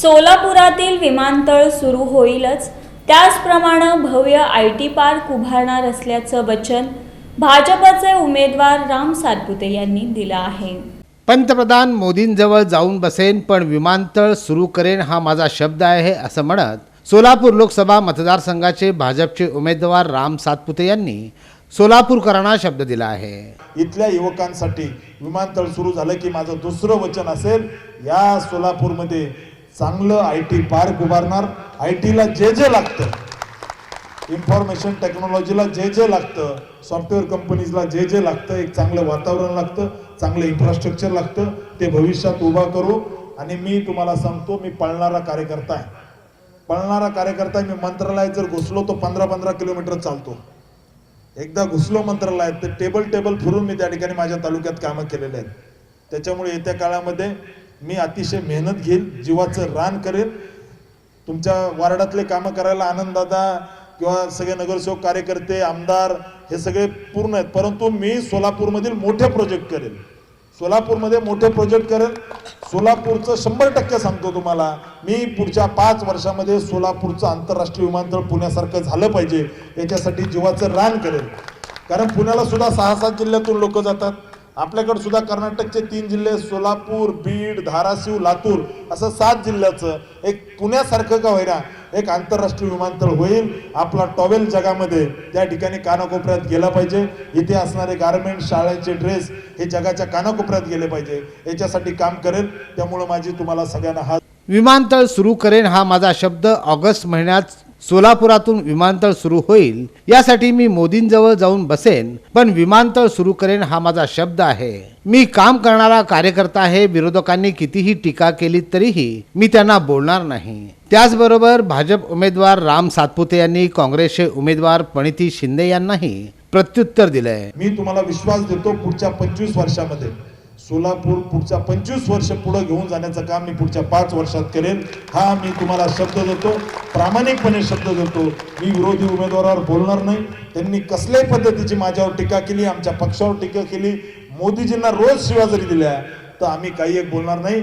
सोलापुरातील विमानतळ सुरू होईलच. त्याचप्रमाणे भव्य आय टी पार्क उभारणार असल्याचं वचन भाजपचे उमेदवार राम सातपुते यांनी दिलं आहे. पंतप्रधान मोदींजवळ जाऊन बसेन पण विमानतळ सुरू करेन हा माझा शब्द आहे असं म्हणत सोलापूर लोकसभा मतदारसंघाचे भाजपचे उमेदवार राम सातपुते यांनी सोलापूरकरांना शब्द दिला आहे. इथल्या युवकांसाठी विमानतळ सुरू झालं की माझं दुसरं वचन असेल या सोलापूरमध्ये चांगलं आय टी पार्क उभारणार. आय टीला जे जे लागतं. इन्फॉर्मेशन टेक्नॉलॉजीला जे जे लागतं. सॉफ्टवेअर कंपनीजला जे जे लागतं. एक चांगलं वातावरण लागतं. चांगलं इन्फ्रास्ट्रक्चर लागतं. ते भविष्यात उभा करू. आणि मी तुम्हाला सांगतो मी पळणारा कार्यकर्ता आहे. पळणारा कार्यकर्ता आहे. मी मंत्रालयात जर घुसलो तो पंधरा पंधरा किलोमीटर चालतो. एकदा घुसलो मंत्रालयात तर टेबल टेबल फिरून मी त्या ठिकाणी माझ्या तालुक्यात कामं केलेले आहेत. त्याच्यामुळे येत्या काळामध्ये मी अतिशय मेहनत घेईल जीवाचं रान करेल. तुमच्या वार्डातले कामं करायला आनंददादा किंवा सगळे नगरसेवक कार्यकर्ते आमदार हे सगळे पूर्ण आहेत. परंतु मी सोलापूरमधील मोठे प्रोजेक्ट करेल. सोलापूरमध्ये मोठे प्रोजेक्ट करेल. सोलापूरचं शंभर टक्के सांगतो तुम्हाला मी पुढच्या पाच वर्षामध्ये सोलापूरचं आंतरराष्ट्रीय विमानतळ पुण्यासारखं झालं पाहिजे. याच्यासाठी जीवाचं रान करेल. कारण पुण्याला सुद्धा सहा सात जिल्ह्यातून लोक जातात. आपल्याकडे सुद्धा कर्नाटकचे तीन जिल्हे सोलापूर बीड धाराशिव लातूर असं सात जिल्ह्याचं एक पुण्यासारखं का होईना एक आंतरराष्ट्रीय विमानतळ होईल. आपला टॉवेल जगामध्ये त्या ठिकाणी कानाकोपऱ्यात गेला पाहिजे. इथे असणारे गारमेंट शाळेचे ड्रेस हे जगाच्या कानाकोपऱ्यात गेले पाहिजे. याच्यासाठी काम करेल. त्यामुळं माझी तुम्हाला सगळ्यांना हात विमानतळ सुरू करेन हा माझा शब्द ऑगस्ट महिन्यात सोलापुरातून विमानतळ सुरू होईल यासाठी मी मोदींजवळ जाऊन बसेन पण विमानतळ सुरू करेन हा माझा शब्द आहे. मी काम करणारा कार्यकर्ता आहे विरोधकांनी कितीही टीका केली तरीही मी त्यांना बोलणार नाही. त्याचबरोबर भाजप उमेदवार राम सातपुते यांनी काँग्रेसचे उमेदवार पणिती शिंदे यांनाही प्रत्युत्तर दिलंय. मी तुम्हाला विश्वास देतो पुढच्या पंचवीस वर्षामध्ये. सोलापूर पुढच्या पंचवीस वर्ष पुढे घेऊन जाण्याचं काम मी पुढच्या पाच वर्षात करेन. हा मी तुम्हाला शब्द देतो. प्रामाणिकपणे शब्द देतो. मी विरोधी उमेदवारावर बोलणार नाही. त्यांनी कसल्याही पद्धतीची माझ्यावर टीका केली आमच्या पक्षावर टीका केली. मोदीजींना रोज शिव्या जरी दिल्या तर आम्ही काही एक बोलणार नाही.